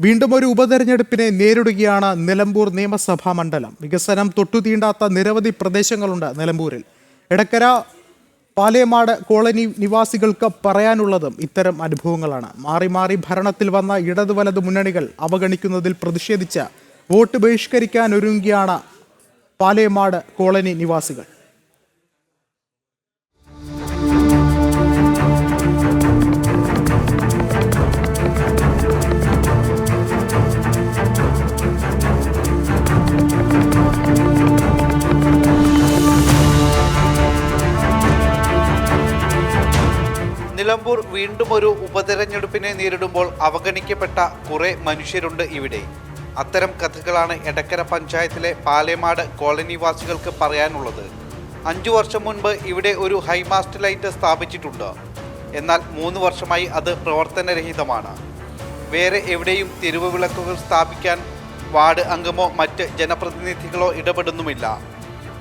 വീണ്ടും ഒരു ഉപതെരഞ്ഞെടുപ്പിനെ നേരിടുകയാണ് നിലമ്പൂർ നിയമസഭാ മണ്ഡലം. വികസനം തൊട്ടുതീണ്ടാത്ത നിരവധി പ്രദേശങ്ങളുണ്ട് നിലമ്പൂരിൽ. എടക്കര പാലയമാട് കോളനി നിവാസികൾക്ക് പറയാനുള്ളതും ഇത്തരം അനുഭവങ്ങളാണ്. മാറി മാറി ഭരണത്തിൽ വന്ന ഇടതു വലത് മുന്നണികൾ അവഗണിക്കുന്നതിൽ പ്രതിഷേധിച്ച് വോട്ട് ബഹിഷ്കരിക്കാൻ ഒരുങ്ങിയാണ് പാലയമാട് കോളനി നിവാസികൾ. നിലമ്പൂർ വീണ്ടും ഒരു ഉപതെരഞ്ഞെടുപ്പിനെ നേരിടുമ്പോൾ അവഗണിക്കപ്പെട്ട കുറെ മനുഷ്യരുണ്ട് ഇവിടെ. അത്തരം കഥകളാണ് എടക്കര പഞ്ചായത്തിലെ പാലേമാട് കോളനിവാസികൾക്ക് പറയാനുള്ളത്. അഞ്ചു വർഷം മുൻപ് ഇവിടെ ഒരു ഹൈമാസ്റ്റ് ലൈറ്റ് സ്ഥാപിച്ചിട്ടുണ്ട്. എന്നാൽ മൂന്ന് വർഷമായി അത് പ്രവർത്തനരഹിതമാണ്. വേറെ എവിടെയും തെരുവ് വിളക്കുകൾ സ്ഥാപിക്കാൻ വാർഡ് അംഗമോ മറ്റ് ജനപ്രതിനിധികളോ ഇടപെടുന്നുമില്ല.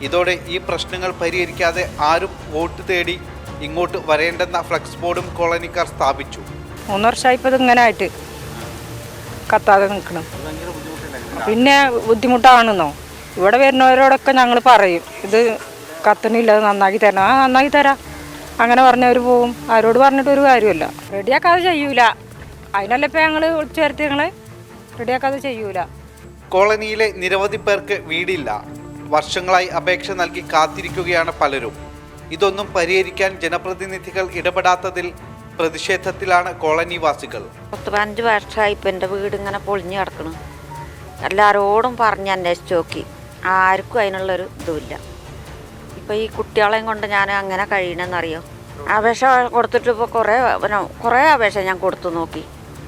ഇതോടെ ഈ പ്രശ്നങ്ങൾ പരിഹരിക്കാതെ ആരും വോട്ട് തേടി ഇങ്ങോട്ട് വരേണ്ടെന്ന ഫ്ലക്സ് ബോർഡും കോളനിക്കാർ സ്ഥാപിച്ചു. മൂന്ന് വർഷമായി ഇപ്പോൾ ഇങ്ങനെ ആയിട്ട് കത്താതെ നിൽക്കണം. പിന്നെ ബുദ്ധിമുട്ടാണെന്നോ? ഇവിടെ വരുന്നവരോടൊക്കെ ഞങ്ങൾ പറയും ഇത് കത്തണില്ല നന്നാക്കി തരണം. ആ നന്നാക്കി തരാം. അങ്ങനെ പറഞ്ഞവർ പോവും. ആരോട് പറഞ്ഞിട്ട് ഒരു കാര്യമില്ല റെഡിയാക്കാതെ ചെയ്യൂല. അതിനല്ല ഇപ്പം ഞങ്ങൾ വിളിച്ചു വരുത്തി ഞങ്ങൾ റെഡിയാക്കാതെ ചെയ്യൂല. കോളനിയിലെ നിരവധി പേർക്ക് വീടില്ല. വർഷങ്ങളായി അപേക്ഷ നൽകി കാത്തിരിക്കുകയാണ് പലരും. ഇതൊന്നും പരിഹരിക്കാൻ ജനപ്രതിനിധികൾ ഇടപെടാത്തതിൽ പ്രതിഷേധത്തിലാണ് കോളനിവാസികൾ. പത്ത് പതിനഞ്ച് വർഷമായി ഇപ്പം എന്റെ വീട് ഇങ്ങനെ പൊളിഞ്ഞു കിടക്കണം. എല്ലാവരോടും പറഞ്ഞ് അന്വേഷിച്ച് നോക്കി. ആർക്കും അതിനുള്ളൊരു ഇതുമില്ല. ഇപ്പം ഈ കുട്ടികളെയും കൊണ്ട് ഞാൻ അങ്ങനെ കഴിയണമെന്നറിയോ അപേക്ഷ കൊടുത്തിട്ട് ഇപ്പോൾ കുറേ കുറേ അപേക്ഷ ഞാൻ കൊടുത്തു നോക്കി.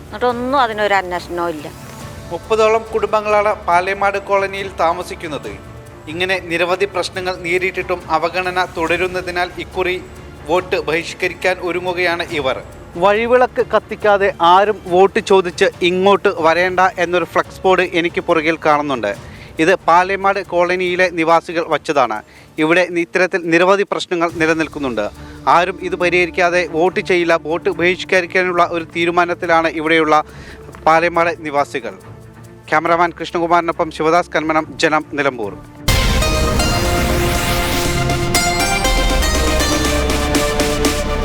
എന്നിട്ടൊന്നും അതിനൊരു അന്വേഷണവും ഇല്ല. മുപ്പതോളം കുടുംബങ്ങളാണ് പാലേമാട് കോളനിയിൽ താമസിക്കുന്നത്. ഇങ്ങനെ നിരവധി പ്രശ്നങ്ങൾ നേരിട്ടിട്ടും അവഗണന തുടരുന്നതിനാൽ ഇക്കുറി വോട്ട് ബഹിഷ്കരിക്കാൻ ഒരുങ്ങുകയാണ് ഇവർ. വഴിവിളക്ക് കത്തിക്കാതെ ആരും വോട്ട് ചോദിച്ച് ഇങ്ങോട്ട് വരേണ്ട എന്നൊരു ഫ്ലക്സ് ബോർഡ് എനിക്ക് പുറകിൽ കാണുന്നുണ്ട്. ഇത് പാലേമാട് കോളനിയിലെ നിവാസികൾ വച്ചതാണ്. ഇവിടെ ഇത്തരത്തിൽ നിരവധി പ്രശ്നങ്ങൾ നിലനിൽക്കുന്നുണ്ട്. ആരും ഇത് പരിഹരിക്കാതെ വോട്ട് ചെയ്യില്ല വോട്ട് ബഹിഷ്കരിക്കാനുള്ള ഒരു തീരുമാനത്തിലാണ് ഇവിടെയുള്ള പാലേമാട് നിവാസികൾ. ക്യാമറാമാൻ കൃഷ്ണകുമാറിനൊപ്പം ശിവദാസ് കന്മനം ജനം നിലമ്പൂർ.